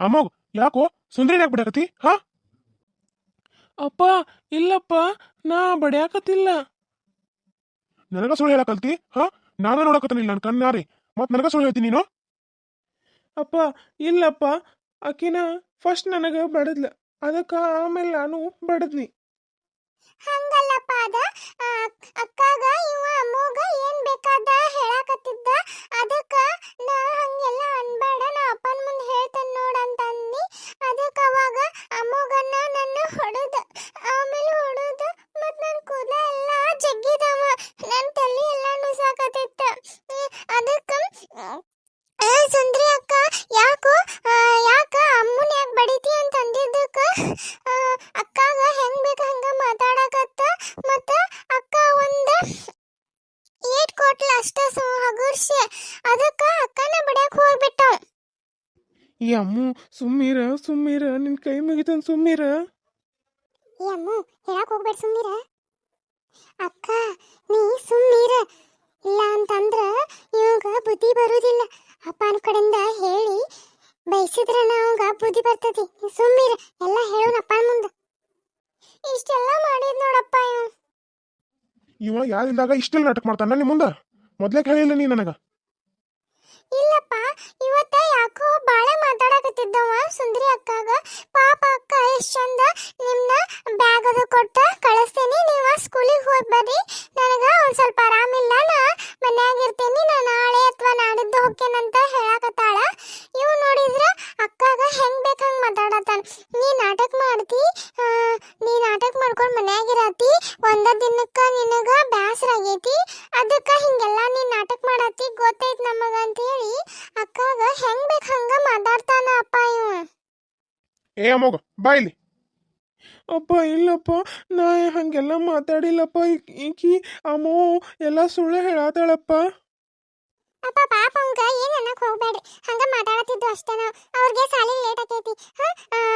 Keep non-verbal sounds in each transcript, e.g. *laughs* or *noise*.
ಅಮ್ಮಗ್ ಯಾಕೋ ಸುಂದರಿ ಯಾಕೆ ಬಿಡಕತಿ ಹಾ? ಅಪ್ಪ ಇಲ್ಲಪ್ಪ ನಾ ಬಡ್ಯಾಕತ್ತಿಲ್ಲ. ನನಗ ಸುಳ್ಳು ಹೇಳಕಲ್ತಿ? ಹಾ? ನಾನು ನೋಡಕತ್ತನಿಲ್ಲ ನನ್ನ ಕಣ್ಣಾರಿ ಮತ್ ನನಗ ಸುಳ್ಳು ಹೇಳ್ತೀನಿ ನೀನು? ಅಪ್ಪ ಇಲ್ಲಪ್ಪ ಆಕಿನ ಫಸ್ಟ್ ನನಗ ಬಡದ್ಲ. ಅದಕ್ಕ ಆಮೇಲೆ ನಾನು ಬಡದ್ನಿ. ಹಂಗಲ್ಲಪ್ಪ ಅದ. ಅಕ್ಕಾಗ ಇವ ಅಮ್ಮಗ ಏನ್ ಬೇಕಾದ ಹೇಳಾಕತ್ತಿದ್ದ. ಅದಕ್ಕ ಸುಂದ್ರಿ ಅಕ್ಕ ಯಾಕೋ ಯಾಕ ಅಮ್ಮನ ಯಾಕೆ ಬಡಿತಿ ಅಂತ ಅಂದಿದ್ದಕ್ಕ? ಅಕ್ಕಾಗ ಹೆಂಗ್ ಬೇಕು ಹಂಗ ಮಾತಾಡಕತ್ತ ಮತ್ತ ಅಕ್ಕ ಒಂದ ಏಟ್ ಕೊಟ್ಲ ಅಷ್ಟ ಹಗುರ್ಸಿ. ಅದಕ್ಕ ಅಕ್ಕನ ಬಡಿಯಕ್ ಹೋಗ್ಬಿಟ್ಟ ಈ ಅಮ್ಮು ಸುಮ್ಮೀರ ಸುಮ್ಮೀರ ನಿನ್ ಕೈ ಮುಗಿತನ್ ಸುಮ್ಮೀರ ಈ ಅಮ್ಮ ಹೇಳಕ್ ಹೋಗ್ಬೇಡ ಸುಮ್ಮೀರ ಅಕ್ಕ ನೀ ಸುಮ್ಮೀರ ಇಲ್ಲ ಅಂತಂದ್ರ ಇವಾಗ ಬುದ್ಧಿ ಬರುದಿಲ್ಲ ಅಪ್ಪನ ಕಡೆಯಿಂದ ಹೇಳಿ ಬಯಸಿದ್ರ ಅವಂಗ ಬುದ್ಧಿ ಬರ್ತತಿ ನೀ ಸುಮ್ಮೀರ ಎಲ್ಲ ಹೇಳೋಣ ಅಪ್ಪನ ಮುಂದ ಇಷ್ಟೆಲ್ಲ ಮಾಡಿದ್ ನೋಡಪ್ಪ ಇವ್ ಇವ ಯಾರಿಲ್ದಾಗ ಇಷ್ಟೆಲ್ಲ ನಾಟಕ ಮಾಡ್ತಾನ? ನಿಮ್ ಮುಂದ. ಮೊದ್ಲೇ ಕೇಳಿಲ್ಲ ನೀ ನನಗ. ಇಲ್ಲಪ್ಪ, ಇವತ್ತ ಯಾಕೋ ಬಾಳೆ ಮಾತಾಡಕತ್ತಿದ್ದವ ಸುಂದರಿ ಅಕ್ಕಾಗ. ಪಾಪ ಅಕ್ಕ ಎಷ್ಟ್ ಚಂದ ನಿಮ್ನ ಏ ಅಮ್ಮಗ ಬಾ ಇಲ್ಲಿ. ಅಪ್ಪ ಇಲ್ಲಪ್ಪ ನಾ ಹಂಗೆಲ್ಲ ಮಾತಾಡಿಲ್ಲಪ್ಪ ಈಕ್- ಈಕಿ ಅಮ್ಮೋ ಎಲ್ಲ ಸುಳ್ಳು ಹೇಳತ್ತಾಳಪ್ಪ ಅಪ್ಪ ಪಾಪ ಅವಂಗ ಏನು ಅನ್ನಕ್ಕೆ ಹೋಗ್ಬೇಡ್ರಿ. ಹಂಗ ಮಾತಾಡತ್ತಿದ್ದು ಅಷ್ಟೇ ನಾವು. ಅವ್ರಿಗೆ ಸಾಲಿ ಲೇಟ್ ಆಕೈತಿ. ಹಾ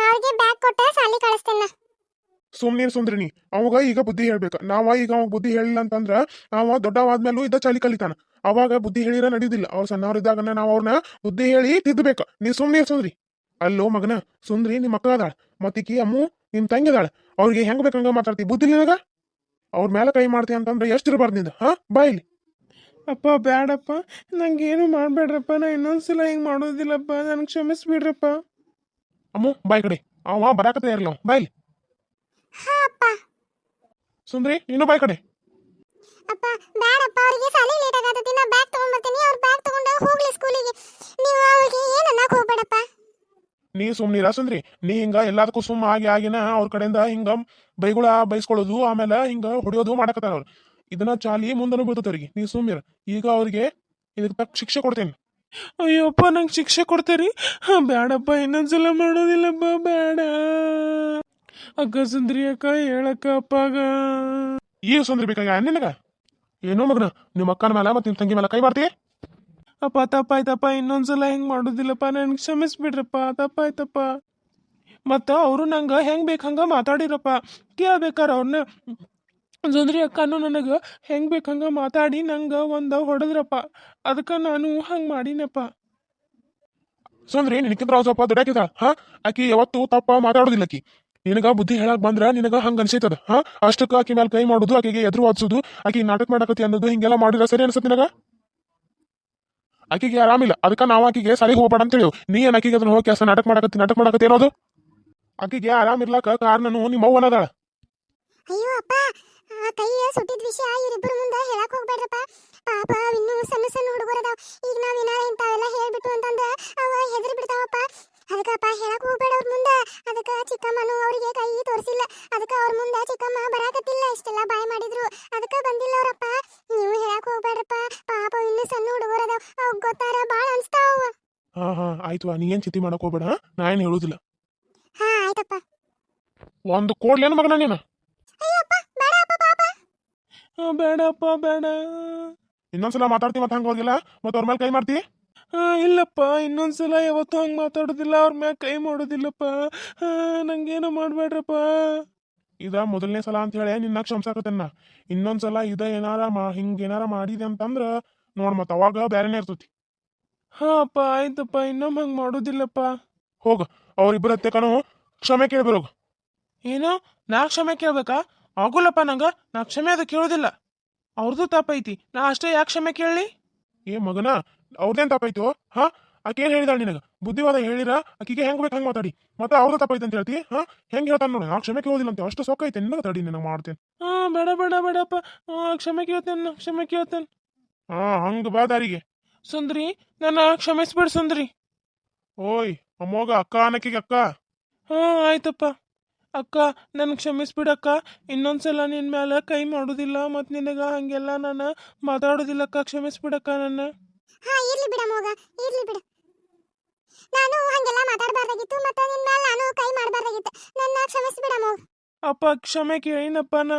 ಅವ್ರಿಗೆ ಬ್ಯಾಗ್ ಕೊಟ್ಟ ಸಾಲಿ ಕಳಿಸ್ತೇನ ಸುಮ್ನೀರ್ ಸುಂದ್ರಿನಿ ಅವಾಗ ಈಗ ಬುದ್ಧಿ ಹೇಳ್ಬೇಕು. ನಾವ ಈಗ ಅವಾಗ ಬುದ್ಧಿ ಹೇಳಿಲ್ಲ ಅಂತಂದ್ರ ಅವ ದೊಡ್ಡವಾದ್ಮೇಲೂ ಇದ್ದ ಚಾಲಿ ಕಲಿತಾನ. ಅವಾಗ ಬುದ್ಧಿ ಹೇಳಿರ ನಡೀದಿಲ್ಲ ಅವ್ರು ಸಣ್ಣವ್ರಿದ್ದಾಗ ನಾವು ಅವ್ರನ್ನ ಬುದ್ಧಿ ಹೇಳಿ ತಿದ್ದಬೇಕು ನೀ ಸುಮ್ನೀರ್ ಸುಂದ್ರಿ ಅಲ್ಲೋ ಮಗನ ಸುಂದ್ರಿ ನಿಮ್ಮ ಮಕ್ಕಳ ಅದಾಳ ಮತ್ತಿಕಿ ಅಮ್ಮು ನಿಮ್ ತಂಗಿ ಅದಾಳ ಅವ್ರಿಗೆ ಹೆಂಗ್ ಬೇಕಂಗ ಮಾತಾಡ್ತಿ? ಬುದ್ಧಿ ನಿನಗ? ಅವ್ರ ಮೇಲೆ ಕೈ ಮಾಡ್ತಿ ಅಂತಂದ್ರೆ ಎಷ್ಟು ಇರಬಾರ್ದು ನಿಂದ ಹಾ? ಬಾಯಿಲಿ ಇಲ್ಲಿ. ಅಪ್ಪ ಬ್ಯಾಡಪ್ಪ. ನಂಗೆ ಏನು ಮಾಡಬೇಡ್ರಪ್ಪ. ನಾ ಇನ್ನೊಂದ್ಸಲ ಹಿಂಗೆ ಮಾಡೋದಿಲ್ಲಪ್ಪ. ನನಗೆ ಕ್ಷಮಿಸ್ಬಿಡ್ರಪ್ಪ. ಅಮ್ಮು ಬಾಯ್ ಕಡೆ. ಅವ ಬರಾಕತ್ತ ಇರಲ್ಲ ಬಾಯ್ಲಿ ಇಲ್ಲಿ. ಹಾ ಅಪ್ಪ. ಸುಂದ್ರಿ ನೀನು ಬಾಯ್ ಕಡೆ. ಅಪ್ಪ ಬ್ಯಾಡಪ್ಪ. ಅವ್ರಿಗೆ ಸಾಲಿ ಲೇಟ್ ಆಗತ್ತೆ ನಾ ನೀ ಸುಮ್ನಿರ ಸುಂದ್ರಿ. ನೀ ಹಿಂಗ ಎಲ್ಲದಕ್ಕೂ ಸುಮ್ಮ ಆಗಿ ಆಗಿನ ಅವ್ರ ಕಡೆಯಿಂದ ಹಿಂಗ ಬೈಗುಳ ಬೈಸ್ಕೊಳ್ಳೋದು ಆಮೇಲೆ ಹಿಂಗ ಹೊಡಿಯೋದು ಮಾಡಕತ್ತಾರ ಅವ್ರು. ಇದನ್ನ ಚಾಲಿ ಮುಂದನು ಬೀಳ್ತೈತೆ ಅವ್ರಿಗೆ. ನೀ ಸುಮ್ಮಿರ ಈಗ ಅವ್ರಿಗೆ ಇದಕ್ಕೆ ತಕ್ಕ ಶಿಕ್ಷೆ ಕೊಡ್ತೇನೆ. ಅಯ್ಯಪ್ಪ ನಂಗೆ ಶಿಕ್ಷೆ ಕೊಡ್ತೇರಿ? ಹಾಂ ಬ್ಯಾಡಪ್ಪ ಇನ್ನೊಂದ್ಸಲ ಮಾಡೋದಿಲ್ಲಪ್ಪ ಬೇಡ ಅಕ್ಕ ಸುಂದ್ರಿ ಅಕ್ಕ ಹೇಳಕ್ಕ ಅಪ್ಪಾಗ. ಈಗ ಸುಂದ್ರಿ ಬೇಕಾಗ ನಿನಗ? ಏನೋ ಮಗನ ನಿಮ್ಮ ಅಕ್ಕನ ಮೇಲೆ ಮತ್ತೆ ನಿಮ್ಮ ತಂಗಿ ಮೇಲೆ ಕೈ ಮಾಡ್ತಿ? ಅಪ್ಪ ತಪ್ಪಾಯ್ತಪ್ಪ ಇನ್ನೊಂದ್ಸಲ ಹೆಂಗ್ ಮಾಡೋದಿಲ್ಲಪ್ಪ ನನ್ಗೆ ಕ್ಷಮಿಸ್ಬಿಡ್ರಪ್ಪ ತಪ್ಪಾಯ್ತಪ್ಪ ಮತ್ತ ಅವರು ನಂಗೆ ಹೆಂಗ್ ಬೇಕು ಹಂಗ ಮಾತಾಡಿರಪ್ಪ. ಕೇಳ್ಬೇಕಾರ ಅವ್ರನ್ನ ಜೊಂದ್ರಿ ಅಕ್ಕನು ನನಗೆ ಹೆಂಗ್ ಬೇಕು ಹಂಗ ಮಾತಾಡಿ ನಂಗೆ ಒಂದು ಹೊಡೆದ್ರಪ್ಪ. ಅದಕ್ಕೆ ನಾನು ಹಂಗೆ ಮಾಡಿನಪ್ಪ. ಸುಂದ್ರಿ ನಿನಕ್ಕಿಂತ ಸ್ವಲ್ಪ ದುಡ್ಯಾಕಿದ, ಹಾ? ಆಕಿ ಯಾವತ್ತು ತಪ್ಪ ಮಾತಾಡೋದಿಲ್ಲ ಆಕಿ. ನಿನಗ ಬುದ್ಧಿ ಹೇಳಕ್ ಬಂದ್ರ ನಿನಗ ಹಂಗ ಅನ್ಸೈತದ, ಹಾ? ಅಷ್ಟಕ್ಕ ಆಕಿ ಮೇಲೆ ಕೈ ಮಾಡುದು, ಆಕಿಗೆ ಎದುರು ವಾದಿಸೋದು, ಆಕಿ ನಾಟಕ ಮಾಡಕತಿ ಅನ್ನೋದು ಹಿಂಗೆಲ್ಲ ಮಾಡಿದ್ರೆ ಸರಿ ಅನ್ಸತ್ ನಿನಗ? ಆಕಿಗೆ ಆರಾಮಿಲ್ಲ ಅದಕ್ಕ ನಾವು ಆಕಿಗೆ ಸರಿ ಹೋಗ್ಬೇಡ ಅಂತೇಳಿ ನೀ ಏನ್ ಆಕಿಗೆ ಅದನ್ನ ಹೋಗಿ ಕೆಲಸ ನಾಟಕ ಮಾಡಕತ್ತಿ ನಾಟಕ ಮಾಡಕತ್ತಿ ಏನೋದು ಆಕಿಗೆ ಆರಾಮ್ ಇರ್ಲಾಕ ಕಾರಣನು ನಿಮ್ಮ ಅವ್ವನ ಅದಾಳ. ಅಯ್ಯೋ ಅಪ್ಪ, ಆ ಕೈ ಸುಟ್ಟಿದ ವಿಷಯ ಇವರಿಬ್ಬರ ಮುಂದೆ ಹೇಳಕ್ ಹೋಗ್ಬೇಡ್ರಪ್ಪ. ಪಾಪ, ಇನ್ನೂ ಸಣ್ಣ ಸಣ್ಣ ಹುಡುಗರದಾವ ಈಗ ನಾವ್ ಏನಾರ ಇಂತಾವೆಲ್ಲ ಹೇಳ್ಬಿಟ್ಟು ಅಂತಂದ್ರ ಅವ ಹೆದರಿ ಬಿಡ್ತಾವಪ್ಪ. ಅದಕ್ಕಪ್ಪ ಹೇಳಕ್ ಹೋಗ್ಬೇಡ ಅವ್ರ ಮುಂದೆ. ಅದಕ್ಕ ಚಿಕ್ಕಮ್ಮನು ಅವರಿಗೆ ಕೈ ತೋರಿಸಿಲ್ಲ. ಅದಕ್ಕ ಅವ್ರ ಮುಂದೆ ಚಿಕ್ಕಮ್ಮ ಬರಾಕತ್ತಿಲ್ಲ. ಇಷ್ಟೆಲ್ಲ ಬಾಯ್ ಮಾಡಿದ್ರು. ಅದಕ್ಕ ಬಂದಿಲ್ಲ ಅವರಪ್ಪ. ನೀವು ಹೇಳಕ್ ಹೋಗ್ಬೇಡ್ರಪ್ಪ. ಪಾಪ ಇನ್ನೂ ಸಣ್ಣ ಹುಡುಗರದಾವ ಅವ್ ಗೊತ್ತಾರ ಬಾಳ ಅನ್ಸ್ತಾವ. ಹಾ ಹಾ. ಆಯ್ತು ನೀ ಏನು ಚಿತಿ ಮಾಡಕ್ ಹೋಗ್ಬೇಡ ನಾ ಏನು ಹೇಳುದಿಲ್ಲ. ಹಾ ಆಯ್ತಪ್ಪ. ಒಂದು ಕೋಡ್ಲೇನು ಮಗನ ನೀನು? ಬೇಡಪ್ಪ ಬೇಡ. ಇನ್ನೊಂದ್ಸಲ ಮಾತಾಡ್ತಿ ಮತ್ತೆ ಹಂಗ ಹೋಗಿಲ್ಲ? ಮತ್ತೆ ಅವ್ರ ಮೇಲೆ ಕೈ ಮಾಡ್ತಿ? ಇಲ್ಲಪ್ಪ ಇನ್ನೊಂದ್ಸಲ ಯಾವತ್ತೂ ಹಂಗೆ ಮಾತಾಡೋದಿಲ್ಲ ಅವ್ರ ಮ್ಯಾಗ ಕೈ ಮಾಡೋದಿಲ್ಲಪ್ಪ. ನಂಗೇನು ಮಾಡಬೇಡ್ರಪ್ಪ. ಇದ ಮೊದಲನೇ ಸಲ ಅಂತ ಹೇಳಿ ನಿನ್ನ ಕ್ಷಮಸಾಕತನ್ನ ಇನ್ನೊಂದ್ಸಲ ಇದ ಏನಾರ ಮಾ ಹಿಂಗೆ ಏನಾರ ಮಾಡಿದೆ ಅಂತಂದ್ರೆ ನೋಡ್ ಮತ್ತೆ ಅವಾಗ ಬೇರೆನೇ ಇರ್ತತಿ. ಹಾ ಅಪ್ಪ ಆಯ್ತಪ್ಪ ಇನ್ನೊಮ್ಮೆ ಹಂಗೆ ಮಾಡೋದಿಲ್ಲಪ್ಪ. ಹೋಗ ಅವ್ರಿಬ್ಬರ ಹತ್ತೆಕನು ಕ್ಷಮೆ ಕೇಳಿ ಬರೋಗ ಏನು? ನಾ ಕ್ಷಮೆ ಕೇಳ್ಬೇಕಾ? ಆಗುಲ್ಲಪ್ಪ ನಂಗೆ ನಾ ಕ್ಷಮೆ ಅದು ಕೇಳೋದಿಲ್ಲ. ಅವ್ರದ್ದು ತಪ್ಪೈತಿ ನಾ ಅಷ್ಟೇ ಯಾಕೆ ಕ್ಷಮೆ ಕೇಳಲಿ? ಏ ಮಗನ ಅವ್ರದೇನ್ ತಪ್ಪಾಯ್ತು? ಹಾ? ಆಕೆ ಏನ್ ಹೇಳಿದಾಳ ನಿನಗ? ಬುದ್ಧಿವಾದ ಹೇಳಿರ? ಆಕಿಗೆ ಹೆಂಗ್ ಬೇಕು ಹಂಗ್ ಮಾತಾಡಿ. ಮತ್ತೆ ಅವ್ರದ್ದು ತಪ್ಪಾಯ್ತು ಅಂತ ಹೇಳ್ತಿ? ಹಾ? ಹೆಂಗ್ ಹೇಳ್ತಾನ ನೋಡಿ ನಾ ಕ್ಷಮೆ ಕೇಳೋದಿಲ್ಲ ಅಂತ ಅಷ್ಟು ಸೊಕ್ಕೈತೆ ನಿನಗ ತಡಿ ನಿನಗ ಮಾಡ್ತೇನೆ. ಹಾ ಬೇಡ ಬೇಡ ಬೇಡಪ್ಪ. ಕ್ಷಮೆ ಕೇಳ್ತೇನೆ ಕ್ಷಮೆ ಕೇಳ್ತೇನೆ ಹಾ ಹಂಗ ಬಾ ದಾರಿಗೆ. ಸುಂದ್ರಿ ನನ್ನ ಕ್ಷಮಿಸ್ಬಿಡ್ ಸುಂದ್ರಿ. ಓಯ್ ಅಮ್ಮೋಗ ಅಕ್ಕ ಅನ್ನಕ್ಕಿಗೆ ಅಕ್ಕ. ಹಾ ಆಯ್ತಪ್ಪ. ಅಕ್ಕ ನನಗೆ ಕ್ಷಮಿಸ್ಬಿಡಕ್ಕ. ಇನ್ನೊಂದ್ಸಲ ನಿನ್ನ ಮೇಲೆ ಕೈ ಮಾಡೋದಿಲ್ಲ ಮತ್ತು ನಿನಗೆ ಹಂಗೆಲ್ಲ ನಾನು ಮಾತಾಡೋದಿಲ್ಲಕ್ಕ ಕ್ಷಮಿಸ್ಬಿಡಕ್ಕ ನನ್ನ. ಹಾ ಇರ್ಲಿ ಬಿಡ ಮೋಗ ಇರ್ಲಿ ಬಿಡ. ನಾನು ಹಂಗೆಲ್ಲ ಮಾತಾಡಬಾರ್ದಾಗಿತ್ತು ಮತ್ತೆ ನಿನ್ನ ಮೇಲೆ ನಾನು ಕೈ ಮಾಡಬಾರ್ದಾಗಿತ್ತು. ನನ್ನ ಕ್ಷಮಿಸ್ಬಿಡ ಮೋಗ. ಅಪ್ಪ ಕ್ಷಮೆ ಕೇಳಿನಪ್ಪ ನಾ.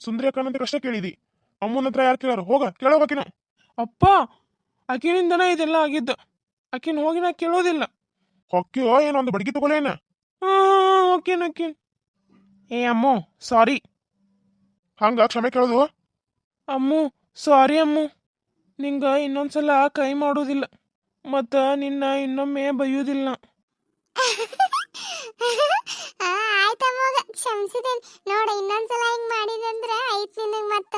ಸುಂದರಿ ಅಕ್ಕನಂತ ಕಷ್ಟ ಕೇಳಿದಿ. ಅಮ್ಮನ ಹತ್ರ ಯಾರು ಕೇಳೋರು? ಹೋಗ ಕೇಳೋಬೇಕಿನ ಅಪ್ಪ ಆಕಿನಿಂದನೇ ಇದೆಲ್ಲ ಆಗಿದ್ದು. ಆಕಿನ ಹೋಗಿ ನಾ ಕೇಳೋದಿಲ್ಲ. ಹೊಕ್ಕಿಯೋ ಏನೋ ಒಂದು ಬಡಗಿ ತಗೊಳ್ಳೇನ ಹಾ ಓಕೆ ಓಕೆ ಏ ಅಮ್ಮು ಸಾರಿ ಹಂಗ ಕ್ಷಮೆ ಕೇಳೋದು? ಅಮ್ಮು ಸಾರಿ ಅಮ್ಮು. ನಿಂಗೆ ಇನ್ನೊಂದ್ಸಲ ಕೈ ಮಾಡೋದಿಲ್ಲ ಮತ್ತೆ ನಿನ್ನ ಇನ್ನೊಮ್ಮೆ ಬೈಯೋದಿಲ್ಲ. *laughs* ಆ, ಆಯ್ತ ಮೋಗ ಕ್ಷಮಿಸಿದೇನೆ. ನೋಡ ಇನ್ನೊಂದ್ಸಲ ಹಿಂಗ್ ಮಾಡಿದಂದ್ರ ಐತ್ ನಿನಗ್ ಮತ್ತ.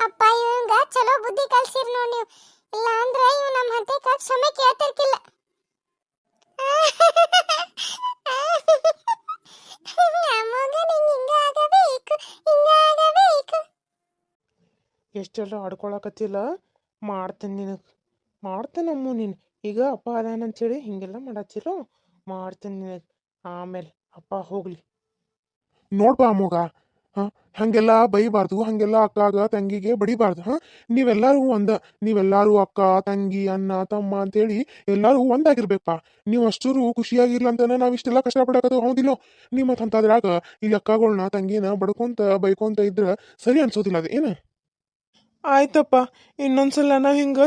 ಅಪ್ಪ ಇವಂಗ ಚಲೋ ಬುದ್ಧಿ ಕಲ್ಸಿರ್ ನೋಡ್ ನೀವು. ಇಲ್ಲ ಅಂದ್ರೆ ಇವ್ ನಮ್ ಹಂತಕ ಕ್ಷಮೆ ಕೇಳ್ತಿರ್ಕಿಲ್ಲ. *laughs* ಎಷ್ಟೆಲ್ಲ ಆಡ್ಕೊಳಕತ್ತಿಲ್ಲ. ಮಾಡ್ತೇನೆ ನಿನಗೆ. ಮಾಡ್ತೇನೆ ಅಮ್ಮು ನೀನು. ಈಗ ಅಪ್ಪ ಅದಾನ ಅಂತೇಳಿ ಹಿಂಗೆಲ್ಲ ಮಾಡತ್ತಿರೋ ಮಾಡ್ತೇನೆ ನಿನಗೆ. ಆಮೇಲೆ ಅಪ್ಪ ಹೋಗ್ಲಿ. ನೋಡ್ಬಾ ಅಮ್ಮಗ. ಹಾಂ? ಹಂಗೆಲ್ಲ ಬೈಬಾರ್ದು, ಹಂಗೆಲ್ಲ ಅಕ್ಕಾಗ ತಂಗಿಗೆ ಬಡಿಬಾರ್ದು, ಹಾಂ? ನೀವೆಲ್ಲರೂ ಒಂದ, ನೀವೆಲ್ಲರೂ ಅಕ್ಕ, ತಂಗಿ, ಅಣ್ಣ, ತಮ್ಮ ಅಂತೇಳಿ ಎಲ್ಲರೂ ಒಂದಾಗಿರ್ಬೇಕಪ್ಪ. ನೀವು ಅಷ್ಟರು ಖುಷಿಯಾಗಿರ್ಲ ಅಂತಾನೆ ನಾವು ಇಷ್ಟೆಲ್ಲ ಕಷ್ಟಪಡಕದು ಹೌದಿಲ್ಲೋ? ನಿಮ್ಮ ಮತ್ತೆ ಈ ಅಕ್ಕಗಳನ್ನ ತಂಗಿನ ಬಡ್ಕೊಂತ, ಬೈಕೊಂತ ಇದ್ರೆ ಸರಿ ಅನ್ಸೋದಿಲ್ಲ ಅದು ಏನ ಆಯ್ತಪ್ಪ ಇನ್ನೊಂದ್ಸಲ ನಾವು ಹಿಂಗೆ